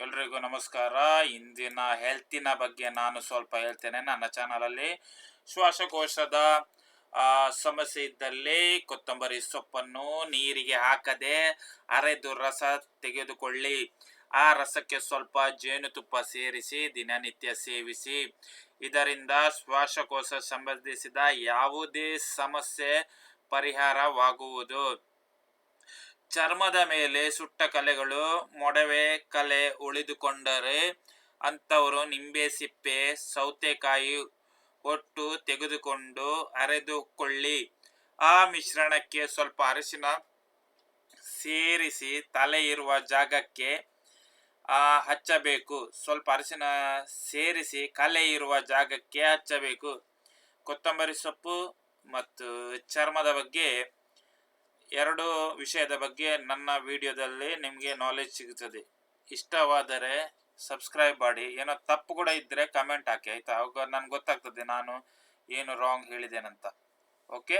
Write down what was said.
ಎಲ್ರಿಗೂ ನಮಸ್ಕಾರ. ಇಂದಿನ ಹೆಲ್ತಿನ ಬಗ್ಗೆ ನಾನು ಸ್ವಲ್ಪ ಹೇಳ್ತೇನೆ. ನನ್ನ ಚಾನಲಲ್ಲಿ ಶ್ವಾಸಕೋಶದ ಸಮಸ್ಯೆ ಇದ್ದಲ್ಲಿ ಕೊತ್ತಂಬರಿ ಸೊಪ್ಪನ್ನು ನೀರಿಗೆ ಹಾಕದೆ ಅರೆದು ರಸ ತೆಗೆದುಕೊಳ್ಳಿ. ಆ ರಸಕ್ಕೆ ಸ್ವಲ್ಪ ಜೇನುತುಪ್ಪ ಸೇರಿಸಿ, ದಿನನಿತ್ಯ ಸೇವಿಸಿ. ಇದರಿಂದ ಶ್ವಾಸಕೋಶ ಸಂಬಂಧಿಸಿದ ಯಾವುದೇ ಸಮಸ್ಯೆ ಪರಿಹಾರವಾಗುವುದು. ಚರ್ಮದ ಮೇಲೆ ಸುಟ್ಟ ಕಲೆಗಳು, ಮೊಡವೆ ಕಲೆ ಉಳಿದುಕೊಂಡರೆ ಅಂಥವರು ನಿಂಬೆ ಸಿಪ್ಪೆ, ಸೌತೆಕಾಯಿ ಒಟ್ಟು ತೆಗೆದುಕೊಂಡು ಅರೆದುಕೊಳ್ಳಿ. ಆ ಮಿಶ್ರಣಕ್ಕೆ ಸ್ವಲ್ಪ ಅರಿಶಿನ ಸೇರಿಸಿ ತಲೆ ಇರುವ ಜಾಗಕ್ಕೆ ಹಚ್ಚಬೇಕು. ಸ್ವಲ್ಪ ಅರಿಶಿನ ಸೇರಿಸಿ ಕಲೆ ಇರುವ ಜಾಗಕ್ಕೆ ಹಚ್ಚಬೇಕು. ಕೊತ್ತಂಬರಿ ಸೊಪ್ಪು ಮತ್ತು ಚರ್ಮದ ಬಗ್ಗೆ ಎರಡು ವಿಷಯದ ಬಗ್ಗೆ ನನ್ನ ವಿಡಿಯೋದಲ್ಲಿ ನಿಮಗೆ ನಾಲೆಜ್ ಸಿಗುತ್ತದೆ ಇಷ್ಟವಾದರೆ ಸಬ್ಸ್ಕ್ರೈಬ್ ಮಾಡಿ. ಏನೋ ತಪ್ಪು ಕೂಡ ಇದ್ದರೆ ಕಮೆಂಟ್ ಹಾಕಿ, ಆಯಿತಾ? ಅವಾಗ ನನಗೆ ಗೊತ್ತಾಗ್ತದೆ ನಾನು ಏನು ರಾಂಗ್ ಹೇಳಿದ್ದೇನಂತ. ಓಕೆ